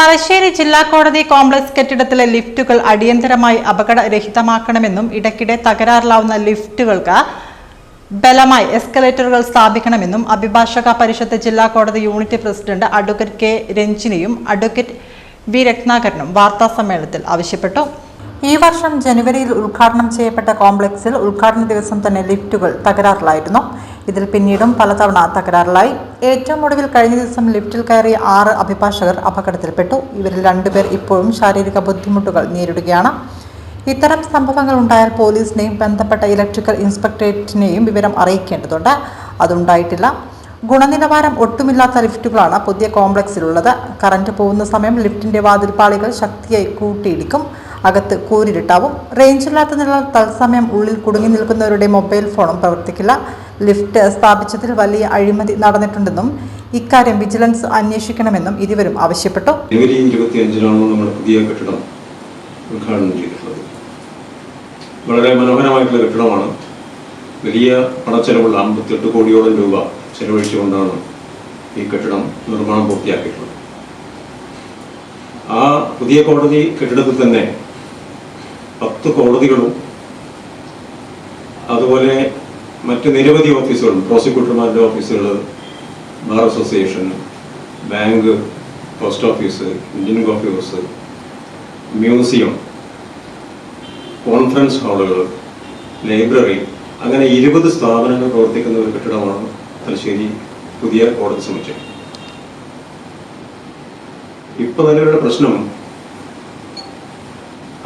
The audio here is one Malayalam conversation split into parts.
തലശ്ശേരി ജില്ലാ കോടതി കോംപ്ലക്സ് കെട്ടിടത്തിലെ ലിഫ്റ്റുകൾ അടിയന്തരമായി അപകടരഹിതമാക്കണമെന്നും ഇടയ്ക്കിടെ തകരാറിലാവുന്ന ലിഫ്റ്റുകൾക്ക് ബലമായി എസ്കലേറ്ററുകൾ സ്ഥാപിക്കണമെന്നും അഭിഭാഷക പരിഷത്ത് ജില്ലാ കോടതി യൂണിറ്റ് പ്രസിഡന്റ് അഡ്വക്കേറ്റ് കെ രഞ്ജിനിയും അഡ്വക്കേറ്റ് വി രത്നാകരനും വാർത്താ സമ്മേളനത്തിൽ ആവശ്യപ്പെട്ടു. ഈ വർഷം ജനുവരിയിൽ ഉദ്ഘാടനം ചെയ്യപ്പെട്ട കോംപ്ലക്സിൽ ഉദ്ഘാടന ദിവസം തന്നെ ലിഫ്റ്റുകൾ തകരാറിലായിരുന്നു. ഇതിൽ പിന്നീടും പലതവണ തകരാറിലായി. ഏറ്റവും ഒടുവിൽ കഴിഞ്ഞ ദിവസം ലിഫ്റ്റിൽ കയറിയ ആറ് അഭിഭാഷകർ അപകടത്തിൽപ്പെട്ടു. ഇവരിൽ രണ്ടുപേർ ഇപ്പോഴും ശാരീരിക ബുദ്ധിമുട്ടുകൾ നേരിടുകയാണ്. ഇത്തരം സംഭവങ്ങൾ ഉണ്ടായാൽ പോലീസിനെയും ബന്ധപ്പെട്ട ഇലക്ട്രിക്കൽ ഇൻസ്പെക്ടറേറ്റിനെയും വിവരം അറിയിക്കേണ്ടതുണ്ട്. അതുണ്ടായിട്ടില്ല. ഗുണനിലവാരം ഒട്ടുമില്ലാത്ത ലിഫ്റ്റുകളാണ് പുതിയ കോംപ്ലക്സിലുള്ളത്. കറന്റ് പോകുന്ന സമയം ലിഫ്റ്റിന്റെ വാതിൽപ്പാളികൾ ശക്തിയായി കൂട്ടിയിടിക്കും. അകത്ത് കൂരിരുട്ടാവും. റേഞ്ചില്ലാത്തതിനാൽ തത്സമയം ഉള്ളിൽ കുടുങ്ങി നിൽക്കുന്നവരുടെ മൊബൈൽ ഫോണും പ്രവർത്തിക്കില്ല. ലിഫ്റ്റ് സ്ഥാപിച്ചതിൽ വലിയ അഴിമതി നടന്നിട്ടുണ്ടെന്നും ഇക്കാര്യം വിജിലൻസ് അന്വേഷിക്കണമെന്നും ഇരുവരും ആവശ്യപ്പെട്ടു. നമ്മൾ പുതിയ കെട്ടിടം വളരെ മനോഹരമായിട്ടുള്ള കെട്ടിടമാണ്. വലിയ പണച്ചെലവുള്ള അമ്പത്തിയെട്ട് കോടിയോളം രൂപ ചെലവഴിച്ചുകൊണ്ടാണ് ഈ കെട്ടിടം നിർമ്മാണം പൂർത്തിയാക്കിയിട്ടുള്ളത്. ആ പുതിയ കോടതി കെട്ടിടത്തിൽ തന്നെ പത്ത് കോടതികളും അതുപോലെ മറ്റ് നിരവധി ഓഫീസുകളും പ്രോസിക്യൂട്ടർമാരുടെ ഓഫീസുകൾ bar association bank post office Indian coffee house museum conference ഹാളുകൾ library അങ്ങനെ ഇരുപത് സ്ഥാപനങ്ങൾ പ്രവർത്തിക്കുന്ന ഒരു കെട്ടിടമാണ് തലശ്ശേരി പുതിയ കോടതി സമുച്ചയം ഇപ്പൊ നിലവിലുള്ള പ്രശ്നം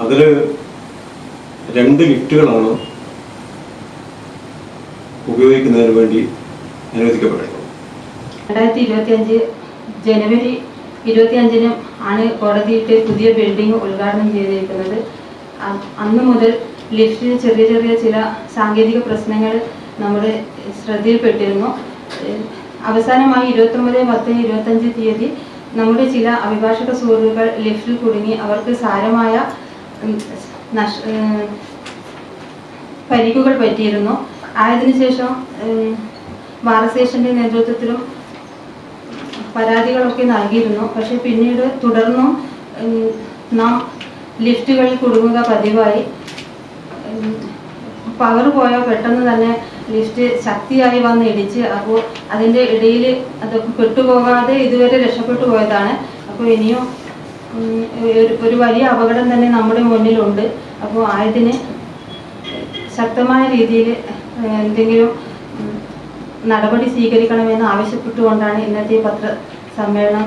അതിൽ രണ്ട് ലിഫ്റ്റുകളാണ് ഉപയോഗിക്കുന്നതിന് വേണ്ടി അനുവദിക്കപ്പെട്ടിട്ടുള്ളത്. രണ്ടായിരത്തി ഇരുപത്തി അഞ്ച് ജനുവരി ഇരുപത്തി അഞ്ചിന് ആണ് കോടതിയിട്ട് പുതിയ ബിൽഡിംഗ് ഉദ്ഘാടനം ചെയ്തിരിക്കുന്നത്. അന്ന് മുതൽ ലിഫ്റ്റിൽ ചെറിയ ചെറിയ ചില സാങ്കേതിക പ്രശ്നങ്ങൾ നമ്മുടെ ശ്രദ്ധയിൽപ്പെട്ടിരുന്നു. അവസാനമായി അവസാനമായി ഇരുപത്തൊമ്പത് പത്ത് ഇരുപത്തഞ്ച് തീയതി നമ്മുടെ ചില അഭിഭാഷക സുഹൃത്തുക്കൾ ലിഫ്റ്റിൽ കുടുങ്ങി അവർക്ക് സാരമായ നഷ് പരിക്കുകൾ പറ്റിയിരുന്നു. ആയതിനു ശേഷം ഏഹ് ബാർ സ്റ്റേഷന്റെ നേതൃത്വത്തിലും പരാതികളൊക്കെ നൽകിയിരുന്നു. പക്ഷെ പിന്നീട് തുടർന്നും നാം ലിഫ്റ്റുകളിൽ കുടുങ്ങുക പതിവായി. പവർ പോയാൽ പെട്ടെന്ന് തന്നെ ലിഫ്റ്റ് ശക്തിയായി വന്ന് ഇടിച്ച് അപ്പോൾ അതിന്റെ ഇടയിൽ അതൊക്കെ പെട്ടുപോകാതെ ഇതുവരെ രക്ഷപ്പെട്ടു പോയതാണ്. അപ്പോൾ ഇനിയും ഒരു- വലിയ അപകടം തന്നെ നമ്മുടെ മുന്നിലുണ്ട്. അപ്പോൾ ആയതിന് ശക്തമായ രീതിയിൽ എന്തെങ്കിലും നടപടി സ്വീകരിക്കണമെന്ന് ആവശ്യപ്പെട്ടുകൊണ്ടാണ് ഇന്നത്തെ പത്ര സമ്മേളനം